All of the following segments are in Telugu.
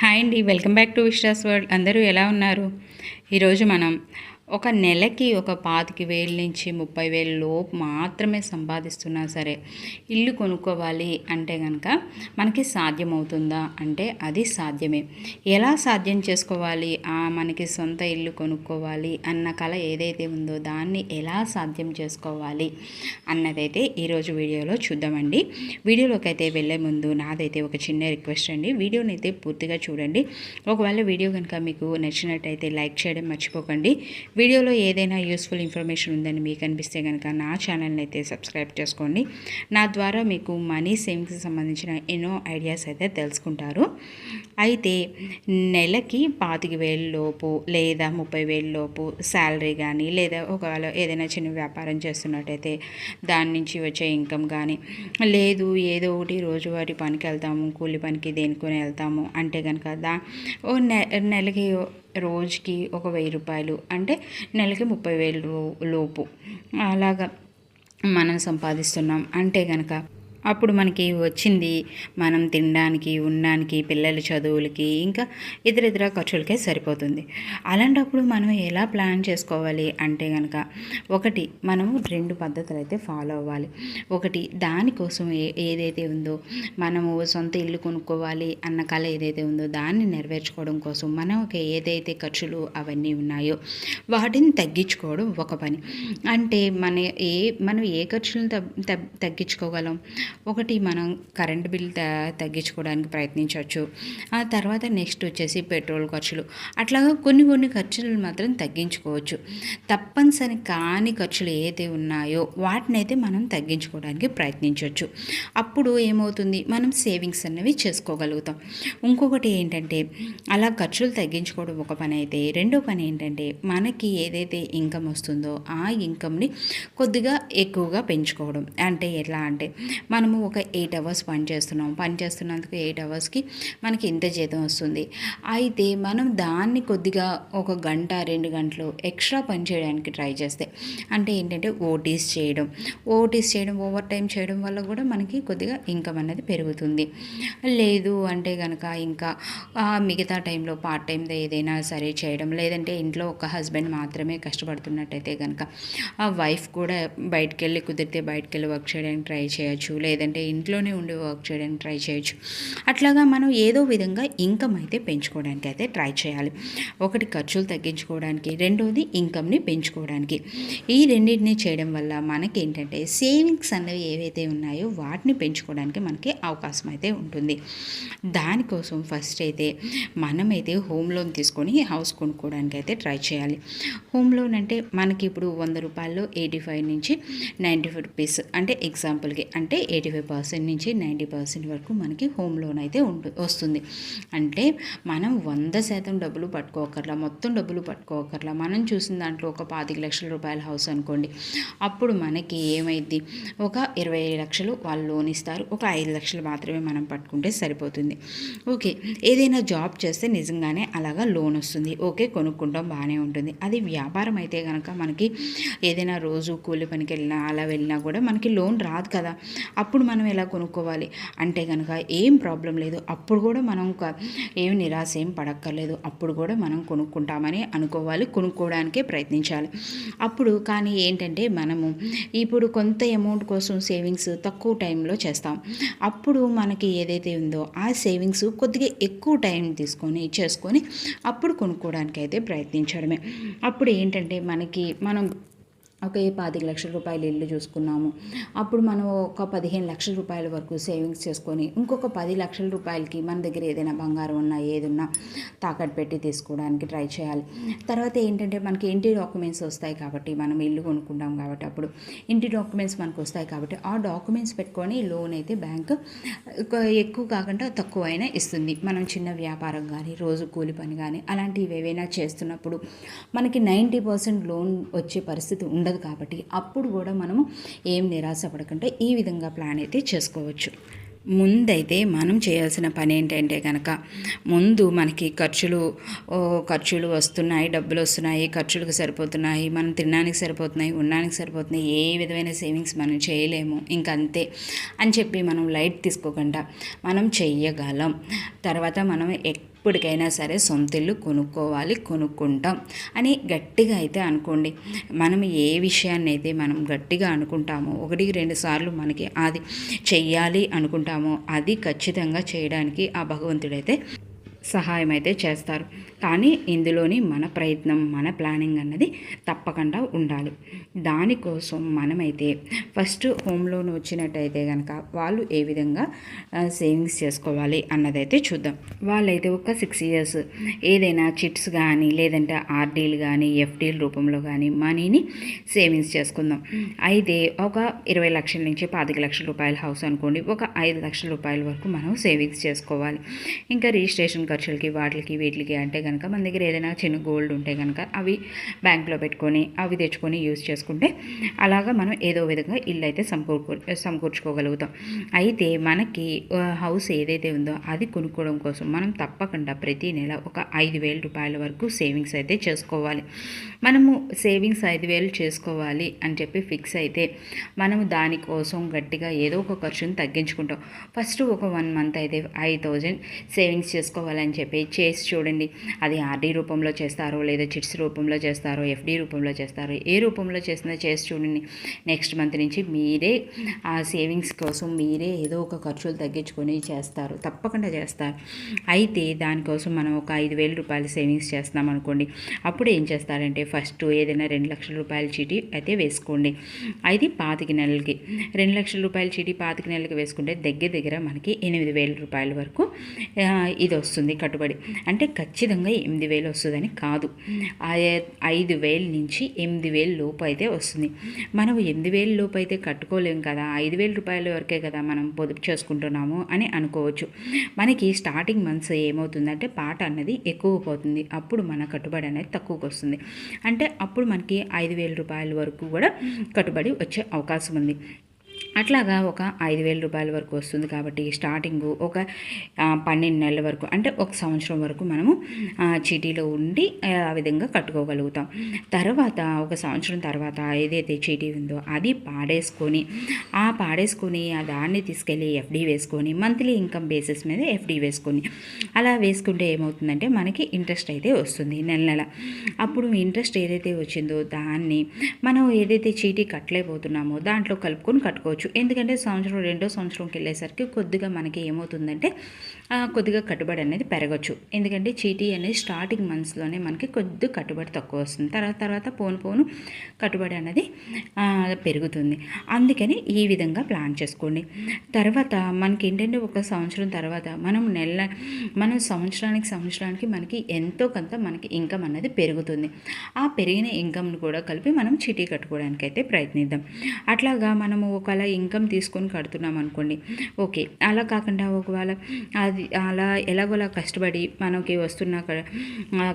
హాయ్ అండి welcome back to Vishras world. అందరూ ఎలా ఉన్నారు? ఈరోజు మనం ఒక నెలకి ఒక పాతిక వేల నుంచి ముప్పై వేల లోపు మాత్రమే సంపాదిస్తున్నా సరే ఇల్లు కొనుక్కోవాలి అంటే కనుక మనకి సాధ్యమవుతుందా? అంటే అది సాధ్యమే. ఎలా సాధ్యం చేసుకోవాలి? ఆ మనకి సొంత ఇల్లు కొనుక్కోవాలి అన్న కళ ఏదైతే ఉందో దాన్ని ఎలా సాధ్యం చేసుకోవాలి అన్నదైతే ఈరోజు వీడియోలో చూద్దామండి. వీడియోలోకి అయితే వెళ్ళే ముందు నాదైతే ఒక చిన్న రిక్వెస్ట్ అండి. వీడియోని అయితే పూర్తిగా చూడండి. ఒకవేళ వీడియో కనుక మీకు నచ్చినట్టయితే లైక్ చేయడం మర్చిపోకండి. వీడియోలో ఏదైనా యూస్ఫుల్ ఇన్ఫర్మేషన్ ఉందని మీకు అనిపిస్తే కనుక నా ఛానల్ని అయితే సబ్స్క్రైబ్ చేసుకోండి. నా ద్వారా మీకు మనీ సేవింగ్స్కి సంబంధించిన ఎన్నో ఐడియాస్ అయితే తెలుసుకుంటారు. అయితే నెలకి పాతిక లోపు లేదా ముప్పై లోపు శాలరీ కానీ లేదా ఒకవేళ ఏదైనా చిన్న వ్యాపారం చేస్తున్నట్టయితే దాని నుంచి వచ్చే ఇన్కమ్ కానీ లేదు ఏదో ఒకటి రోజువారీ పనికి వెళ్తాము కూలి పనికి దేనికొని వెళ్తాము అంటే కనుక దా ఓ నె నెలకి రోజుకి ఒక వెయ్యి రూపాయలు అంటే నెలకి ముప్పై వేలు లోపు. అలాగా మనం సంపాదిస్తున్నాం. అంటే కనుక అప్పుడు మనకి వచ్చింది. మనం తినడానికి ఉండడానికి పిల్లల చదువులకి ఇంకా ఇతర ఇతర ఖర్చులకే సరిపోతుంది. అలాంటప్పుడు మనం ఎలా ప్లాన్ చేసుకోవాలి అంటే కనుక ఒకటి మనము రెండు పద్ధతులు అయితే ఫాలో అవ్వాలి. ఒకటి దానికోసం ఏ ఏదైతే ఉందో మనము సొంత ఇల్లు కొనుక్కోవాలి అన్న కళ ఏదైతే ఉందో దాన్ని నెరవేర్చుకోవడం కోసం మనకి ఏదైతే ఖర్చులు అవన్నీ ఉన్నాయో వాటిని తగ్గించుకోవడం ఒక పని. అంటే మన ఏ మనం ఏ ఖర్చులను తగ్గించుకోగలం? ఒకటి మనం కరెంట్ బిల్ తగ్గించుకోవడానికి ప్రయత్నించవచ్చు. ఆ తర్వాత నెక్స్ట్ వచ్చేసి పెట్రోల్ ఖర్చులు. అట్లాగా కొన్ని కొన్ని ఖర్చులు మాత్రం తగ్గించుకోవచ్చు. తప్పనిసరి కాని ఖర్చులు ఏదైతే ఉన్నాయో వాటిని అయితే మనం తగ్గించుకోవడానికి ప్రయత్నించవచ్చు. అప్పుడు ఏమవుతుంది? మనం సేవింగ్స్ అనేవి చేసుకోగలుగుతాం. ఇంకొకటి ఏంటంటే అలా ఖర్చులు తగ్గించుకోవడం ఒక పని అయితే రెండో పని ఏంటంటే మనకి ఏదైతే ఇన్కమ్ వస్తుందో ఆ ఇన్కమ్ని కొద్దిగా ఎక్కువగా పెంచుకోవడం. అంటే ఎలా అంటే మనము ఒక ఎయిట్ అవర్స్ పని చేస్తున్నాం. పని చేస్తున్నందుకు ఎయిట్ అవర్స్కి మనకి ఇంత జీతం వస్తుంది. అయితే మనం దాన్ని కొద్దిగా ఒక గంట రెండు గంటలు ఎక్స్ట్రా పని చేయడానికి ట్రై చేస్తే అంటే ఏంటంటే ఓటీస్ చేయడం. ఓటీస్ చేయడం ఓవర్ టైం చేయడం వల్ల కూడా మనకి కొద్దిగా ఇన్కమ్ అనేది పెరుగుతుంది. లేదు అంటే కనుక ఇంకా మిగతా టైంలో పార్ట్ టైంలో ఏదైనా సరే చేయడం లేదంటే ఇంట్లో ఒక హస్బెండ్ మాత్రమే కష్టపడుతున్నట్టయితే కనుక ఆ వైఫ్ కూడా బయటకు వెళ్ళి కుదిరితే బయటకు వెళ్ళి వర్క్ చేయడానికి ట్రై చేయొచ్చు లేదంటే ఇంట్లోనే ఉండి వర్క్ చేయడానికి ట్రై చేయొచ్చు. అట్లాగా మనం ఏదో విధంగా ఇన్కమ్ అయితే పెంచుకోవడానికి అయితే ట్రై చేయాలి. ఒకటి ఖర్చులు తగ్గించుకోవడానికి రెండోది ఇన్కమ్ని పెంచుకోవడానికి. ఈ రెండింటిని చేయడం వల్ల మనకి ఏంటంటే సేవింగ్స్ అనేవి ఏవైతే ఉన్నాయో వాటిని పెంచుకోవడానికి మనకి అవకాశం అయితే ఉంటుంది. దానికోసం ఫస్ట్ అయితే మనమైతే హోమ్ లోన్ తీసుకొని హౌస్ కొనుక్కోవడానికి అయితే ట్రై చేయాలి. హోమ్ లోన్ అంటే మనకి ఇప్పుడు వంద రూపాయలు ఎయిటీ ఫైవ్ నుంచి నైంటీ ఫైవ్ రూపీస్ అంటే ఎగ్జాంపుల్కి అంటే ఎయిటీ ఫైవ్ పర్సెంట్ నుంచి నైంటీ పర్సెంట్ వరకు మనకి హోమ్ లోన్ అయితే ఉంటు వస్తుంది. అంటే మనం వంద శాతం డబ్బులు పట్టుకోకర్లా మొత్తం డబ్బులు పట్టుకోకర్లా మనం చూసిన దాంట్లో ఒక పాతిక లక్షల రూపాయల హౌస్ అనుకోండి అప్పుడు మనకి ఏమైంది ఒక ఇరవై లక్షలు వాళ్ళు లోన్ ఇస్తారు ఒక ఐదు లక్షలు మాత్రమే మనం పట్టుకుంటే సరిపోతుంది. ఓకే ఏదైనా జాబ్ చేస్తే నిజంగానే అలాగా లోన్ వస్తుంది. ఓకే కొనుక్కుంటాం బాగానే ఉంటుంది. అది వ్యాపారం అయితే కనుక మనకి ఏదైనా రోజు కూలి పనికి వెళ్ళినా అలా వెళ్ళినా కూడా మనకి లోన్ రాదు కదా. అప్పుడు మనం ఎలా కొనుక్కోవాలి? అంటే కనుక ఏం ప్రాబ్లం లేదు. అప్పుడు కూడా మనం ఏం నిరాశ ఏం పడక్కర్లేదు. అప్పుడు కూడా మనం కొనుక్కుంటామని అనుకోవాలి. కొనుక్కోవడానికే ప్రయత్నించాలి. అప్పుడు కానీ ఏంటంటే మనము ఇప్పుడు కొంత అమౌంట్ కోసం సేవింగ్స్ తక్కువ టైంలో చేస్తాం. అప్పుడు మనకి ఏదైతే ఉందో ఆ సేవింగ్స్ కొద్దిగా ఎక్కువ టైం తీసుకొని చేసుకొని అప్పుడు కొనుక్కోవడానికి అయితే ప్రయత్నించడమే. అప్పుడు ఏంటంటే మనకి మనం ఒక పాతిక లక్షల రూపాయలు ఇల్లు చూసుకున్నాము. అప్పుడు మనం ఒక పదిహేను లక్షల రూపాయల వరకు సేవింగ్స్ చేసుకొని ఇంకొక పది లక్షల రూపాయలకి మన దగ్గర ఏదైనా బంగారం ఉన్నా ఏదున్నా తాకట్టు పెట్టి తీసుకోవడానికి ట్రై చేయాలి. తర్వాత ఏంటంటే మనకి ఇంటి డాక్యుమెంట్స్ వస్తాయి కాబట్టి మనం ఇల్లు కొనుక్కుంటాం కాబట్టి అప్పుడు ఇంటి డాక్యుమెంట్స్ మనకు వస్తాయి కాబట్టి ఆ డాక్యుమెంట్స్ పెట్టుకొని లోన్ అయితే బ్యాంక్ ఎక్కువ కాకుండా తక్కువ అయినా ఇస్తుంది. మనం చిన్న వ్యాపారం కానీ రోజు కూలి పని కానీ అలాంటివి ఏవైనా చేస్తున్నప్పుడు మనకి నైంటీ పర్సెంట్ లోన్ వచ్చే పరిస్థితి ఉంది ఉండదు కాబట్టి అప్పుడు కూడా మనము ఏం నిరాశ పడకుండా ఈ విధంగా ప్లాన్ అయితే చేసుకోవచ్చు. ముందైతే మనం చేయాల్సిన పని ఏంటంటే కనుక ముందు మనకి ఖర్చులు ఖర్చులు వస్తున్నాయి డబ్బులు వస్తున్నాయి ఖర్చులకు సరిపోతున్నాయి మనం తినడానికి సరిపోతున్నాయి ఉండడానికి సరిపోతున్నాయి ఏ విధమైన సేవింగ్స్ మనం చేయలేము ఇంకంతే అని చెప్పి మనం లైట్ తీసుకోకుండా మనం చెయ్యగలం. తర్వాత మనం ఎప్పటికైనా సరే సొంత ఇల్లు కొనుక్కోవాలి కొనుక్కుంటాం అని గట్టిగా అయితే అనుకోండి. మనం ఏ విషయాన్ని అయితే మనం గట్టిగా అనుకుంటామో ఒకటి రెండు సార్లు మనకి అది చెయ్యాలి అనుకుంటామో అది ఖచ్చితంగా చేయడానికి ఆ భగవంతుడైతే సహాయం అయితే చేస్తారు. కానీ ఇందులోని మన ప్రయత్నం మన ప్లానింగ్ అన్నది తప్పకుండా ఉండాలి. దానికోసం మనమైతే ఫస్ట్ హోమ్ లోన్ వచ్చినట్టయితే కనుక వాళ్ళు ఏ విధంగా సేవింగ్స్ చేసుకోవాలి అన్నదైతే చూద్దాం. వాళ్ళైతే ఒక సిక్స్ ఇయర్స్ ఏదైనా చిట్స్ కానీ లేదంటే ఆర్డీలు కానీ ఎఫ్డీల రూపంలో కానీ మనీని సేవింగ్స్ చేసుకుందాం. అయితే ఒక ఇరవై లక్షల నుంచి పాతిక లక్షల రూపాయల హౌస్ అనుకోండి ఒక ఐదు లక్షల రూపాయల వరకు మనం సేవింగ్స్ చేసుకోవాలి. ఇంకా రిజిస్ట్రేషన్ ఖర్చులకి వాటికి వీటికి అంటే కనుక మన దగ్గర ఏదైనా చిన్న గోల్డ్ ఉంటే కనుక అవి బ్యాంక్లో పెట్టుకొని అవి తెచ్చుకొని యూజ్ చేసుకుంటే అలాగా మనం ఏదో విధంగా ఇల్లు అయితే సమకూర్చు సమకూర్చుకోగలుగుతాం. అయితే మనకి హౌస్ ఏదైతే ఉందో అది కొనుక్కోవడం కోసం మనం తప్పకుండా ప్రతి నెల ఒక ఐదు వేల రూపాయల వరకు సేవింగ్స్ అయితే చేసుకోవాలి. మనము సేవింగ్స్ ఐదు వేలు చేసుకోవాలి అని చెప్పి ఫిక్స్ అయితే మనము దానికోసం గట్టిగా ఏదో ఒక ఖర్చును తగ్గించుకుంటాం. ఫస్ట్ ఒక వన్ మంత్ అయితే ఐదు థౌజండ్ సేవింగ్స్ చేసుకోవాలని చెప్పి చేసి చూడండి. అది ఆర్డీ రూపంలో చేస్తారో లేదా చిట్స్ రూపంలో చేస్తారో ఎఫ్డి రూపంలో చేస్తారో ఏ రూపంలో చేసినా చేసి చూడండి. నెక్స్ట్ మంత్ నుంచి మీరే ఆ సేవింగ్స్ కోసం మీరే ఏదో ఒక ఖర్చులు తగ్గించుకొని చేస్తారు. తప్పకుండా చేస్తారు. అయితే దానికోసం మనం ఒక ఐదు వేల రూపాయలు సేవింగ్స్ చేస్తున్నాం అనుకోండి. అప్పుడు ఏం చేస్తారంటే ఫస్ట్ ఏదైనా రెండు లక్షల రూపాయల చీటీ అయితే వేసుకోండి. అది పాతిక నెలలకి. రెండు లక్షల రూపాయల చీటీ పాతిక నెలలకి వేసుకుంటే దగ్గర దగ్గర మనకి ఎనిమిది వేల రూపాయల వరకు ఇది వస్తుంది కట్టుబడి. అంటే ఖచ్చితంగా ఎనిమిది వేలు వస్తుందని కాదు. ఐదు వేల నుంచి ఎనిమిది వేల లోపు అయితే వస్తుంది. మనం ఎనిమిది వేల లోపు అయితే కట్టుకోలేము కదా ఐదు వేల రూపాయల వరకే కదా మనం పొదుపు చేసుకుంటున్నాము అని అనుకోవచ్చు. మనకి స్టార్టింగ్ మంత్స్ ఏమవుతుందంటే పాట అన్నది ఎక్కువ పోతుంది. అప్పుడు మన కట్టుబడి అనేది తక్కువకు వస్తుంది. అంటే అప్పుడు మనకి ఐదు వేల రూపాయల వరకు కూడా కట్టుబడి వచ్చే అవకాశం ఉంది. అట్లాగా ఒక ఐదు వేల రూపాయల వరకు వస్తుంది కాబట్టి స్టార్టింగ్ ఒక పన్నెండు నెలల వరకు అంటే ఒక సంవత్సరం వరకు మనము చీటీలో ఉండి ఆ విధంగా కట్టుకోగలుగుతాం. తర్వాత ఒక సంవత్సరం తర్వాత ఏదైతే చీటీ ఉందో అది పాడేసుకొని ఆ పాడేసుకొని ఆ దాన్ని తీసుకెళ్ళి ఎఫ్డి వేసుకొని మంత్లీ ఇన్కమ్ బేసిస్ మీద ఎఫ్డి వేసుకొని అలా వేసుకుంటే ఏమవుతుందంటే మనకి ఇంట్రెస్ట్ అయితే వస్తుంది నెల నెల. అప్పుడు ఇంట్రెస్ట్ ఏదైతే వచ్చిందో దాన్ని మనం ఏదైతే చీటీ కట్టలేకపోతున్నామో దాంట్లో కలుపుకొని కట్టుకోవచ్చు. చేసుకోవచ్చు ఎందుకంటే సంవత్సరం రెండో సంవత్సరంకి వెళ్ళేసరికి కొద్దిగా మనకి ఏమవుతుందంటే కొద్దిగా కట్టుబడి అనేది పెరగచ్చు. ఎందుకంటే చీటీ అనేది స్టార్టింగ్ మంత్స్లోనే మనకి కొద్దిగా కట్టుబడి తక్కువ వస్తుంది. తర్వాత తర్వాత పోను పోను కట్టుబడి అనేది పెరుగుతుంది. అందుకని ఈ విధంగా ప్లాన్ చేసుకోండి. తర్వాత మనకి ఏంటంటే ఒక సంవత్సరం తర్వాత మనం నెల మనం సంవత్సరానికి సంవత్సరానికి మనకి ఎంతో కొంత మనకి ఇన్కమ్ అనేది పెరుగుతుంది. ఆ పెరిగిన ఇన్కమ్ను కూడా కలిపి మనం చీటీ కట్టుకోవడానికి అయితే ప్రయత్నిద్దాం. అట్లాగా మనము ఒకవేళ ఇన్కమ్ తీసుకొని కడుతున్నాం అనుకోండి. ఓకే. అలా కాకుండా ఒకవేళ అది అలా ఎలాగోలా కష్టపడి మనకి వస్తున్న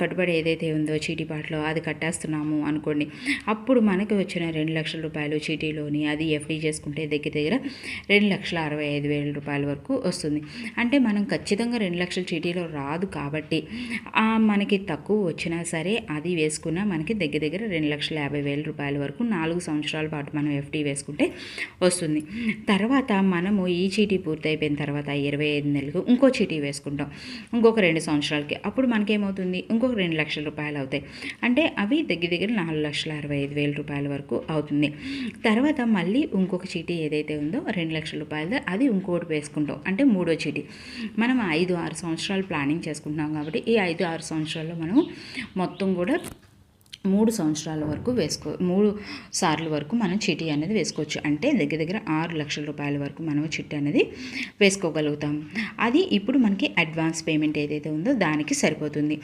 కట్టుబడి ఏదైతే ఉందో చీటీపాట్లో అది కట్టేస్తున్నాము అనుకోండి. అప్పుడు మనకి వచ్చిన రెండు లక్షల రూపాయలు చీటీలోని అది ఎఫ్డీ చేసుకుంటే దగ్గర దగ్గర రెండు లక్షల అరవై ఐదు వేల రూపాయల వరకు వస్తుంది. అంటే మనం ఖచ్చితంగా రెండు లక్షల చీటీలో రాదు కాబట్టి మనకి తక్కువ వచ్చినా సరే అది వేసుకున్నా మనకి దగ్గర దగ్గర రెండు లక్షల యాభై వేల రూపాయల వరకు నాలుగు సంవత్సరాల పాటు మనం ఎఫ్డీ వేసుకుంటే వస్తుంది. తర్వాత మనము ఈ చీటీ పూర్తయిపోయిన తర్వాత ఇరవై ఐదు నెలలకు ఇంకో చీటీ వేసుకుంటాం. ఇంకొక రెండు సంవత్సరాలకి. అప్పుడు మనకేమవుతుంది? ఇంకొక రెండు లక్షల రూపాయలు అవుతాయి. అంటే అవి దగ్గర దగ్గర నాలుగు లక్షల అరవై ఐదు వేల రూపాయల వరకు అవుతుంది. తర్వాత మళ్ళీ ఇంకొక చీటీ ఏదైతే ఉందో రెండు లక్షల రూపాయలది అది ఇంకోటి వేసుకుంటాం. అంటే మూడో చీటీ. మనం ఐదు ఆరు సంవత్సరాలు ప్లానింగ్ చేసుకుంటున్నాం కాబట్టి ఈ ఐదు ఆరు సంవత్సరాల్లో మనం మొత్తం కూడా మూడు సంవత్సరాల వరకు వేసుకో మూడు సార్లు వరకు మనం చిటీ అనేది వేసుకోవచ్చు. అంటే దగ్గర దగ్గర ఆరు లక్షల రూపాయల వరకు మనం చిట్టి అనేది వేసుకోగలుగుతాం. అది ఇప్పుడు మనకి అడ్వాన్స్ పేమెంట్ ఏదైతే ఉందో దానికి సరిపోతుంది.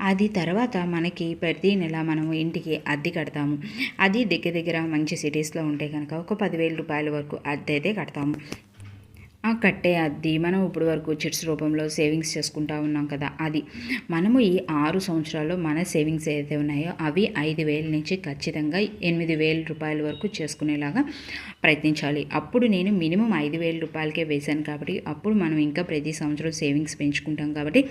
అది తర్వాత మనకి ప్రతి నెల మనము ఇంటికి అద్దె కడతాము. అది దగ్గర దగ్గర మంచి సిటీస్లో ఉంటే కనుక ఒక పదివేల రూపాయల వరకు అద్దె అయితే కడతాము. ఆ కట్టే అద్ది. మనం ఇప్పుడు వరకు చిట్స్ రూపంలో సేవింగ్స్ చేసుకుంటా ఉన్నాం కదా అది. మనము ఈ ఆరు సంవత్సరాల్లో మన సేవింగ్స్ ఏదైతే ఉన్నాయో అవి ఐదు వేల నుంచి ఖచ్చితంగా ఎనిమిది వేల రూపాయల వరకు చేసుకునేలాగా ప్రయత్నించాలి. అప్పుడు నేను మినిమం ఐదు వేల రూపాయలకే వేశాను కాబట్టి అప్పుడు మనం ఇంకా ప్రతి సంవత్సరం సేవింగ్స్ పెంచుకుంటాం కాబట్టి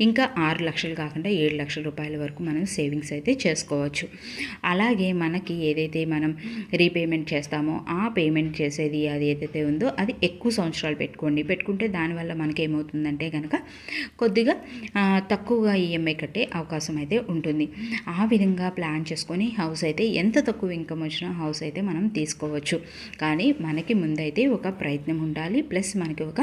ఇంకా ఆరు లక్షలు కాకుండా ఏడు లక్షల రూపాయల వరకు మనం సేవింగ్స్ అయితే చేసుకోవచ్చు. అలాగే మనకి ఏదైతే మనం రీపేమెంట్ చేస్తామో ఆ పేమెంట్ చేసేది అది ఏదైతే ఉందో అది ఎక్కువ సంవత్సరాలు సంవత్సరాలు పెట్టుకోండి. పెట్టుకుంటే దానివల్ల మనకి ఏమవుతుందంటే కనుక కొద్దిగా తక్కువగా ఈఎంఐ కట్టే అవకాశం అయితే ఉంటుంది. ఆ విధంగా ప్లాన్ చేసుకొని హౌస్ అయితే ఎంత తక్కువ ఇన్కమ్ వచ్చినా హౌస్ అయితే మనం తీసుకోవచ్చు. కానీ మనకి ముందైతే ఒక ప్రయత్నం ఉండాలి. ప్లస్ మనకి ఒక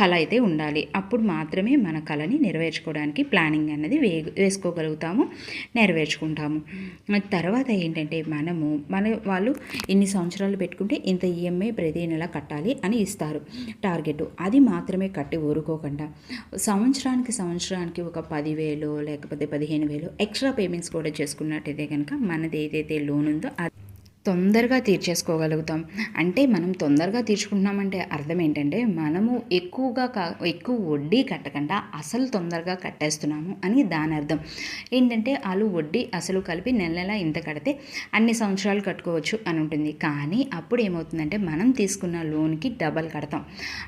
కళ అయితే ఉండాలి. అప్పుడు మాత్రమే మన కళని నెరవేర్చుకోవడానికి ప్లానింగ్ అనేది వే వేసుకోగలుగుతాము నెరవేర్చుకుంటాము. తర్వాత ఏంటంటే మనము మన వాళ్ళు ఇన్ని సంవత్సరాలు పెట్టుకుంటే ఇంత ఈఎంఐ ప్రతి నెల కట్టాలి అని ఇస్తారు. టార్గెట్ అది మాత్రమే కట్టి ఊరుకోకుండా. సంవత్సరానికి సంవత్సరానికి ఒక పదివేలు లేకపోతే పదిహేను వేలు ఎక్స్ట్రా పేమెంట్స్ కూడా చేసుకున్నట్టయితే కనుక మనది ఏదైతే లోన్ ఉందో అది తొందరగా తీర్చేసుకోగలుగుతాం. అంటే మనం తొందరగా తీర్చుకుంటున్నామంటే అర్థం ఏంటంటే మనము ఎక్కువగా కా ఎక్కువ వడ్డీ కట్టకుండా అసలు తొందరగా కట్టేస్తున్నాము అని దాని అర్థం. ఏంటంటే వాళ్ళు వడ్డీ అసలు కలిపి నెల నెల ఇంత కడితే అన్ని సంవత్సరాలు కట్టుకోవచ్చు అని ఉంటుంది. కానీ అప్పుడు ఏమవుతుందంటే మనం తీసుకున్న లోన్కి డబల్ కడతాం.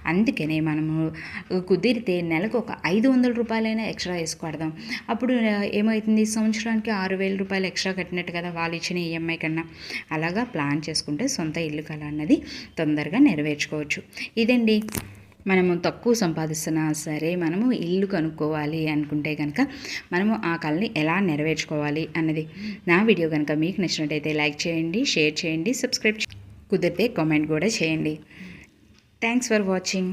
అందుకనే మనము కుదిరితే నెలకు ఒక ఐదు వందల రూపాయలైనా ఎక్స్ట్రా వేసి అప్పుడు ఏమవుతుంది సంవత్సరానికి ఆరు వేల రూపాయలు ఎక్స్ట్రా కట్టినట్టు కదా వాళ్ళు ఇచ్చిన ఈఎంఐ కన్నా. అలా అలాగా ప్లాన్ చేసుకుంటే సొంత ఇల్లు కళ అన్నది తొందరగా నెరవేర్చుకోవచ్చు. ఇదండి. మనము తక్కువ సంపాదిస్తున్నా సరే మనము ఇల్లు కనుక్కోవాలి అనుకుంటే కనుక మనము ఆ కళని ఎలా నెరవేర్చుకోవాలి అన్నది. నా వీడియో కనుక మీకు నచ్చినట్టయితే లైక్ చేయండి షేర్ చేయండి సబ్స్క్రైబ్ కుదిరితే కామెంట్ కూడా చేయండి. Thanks for watching.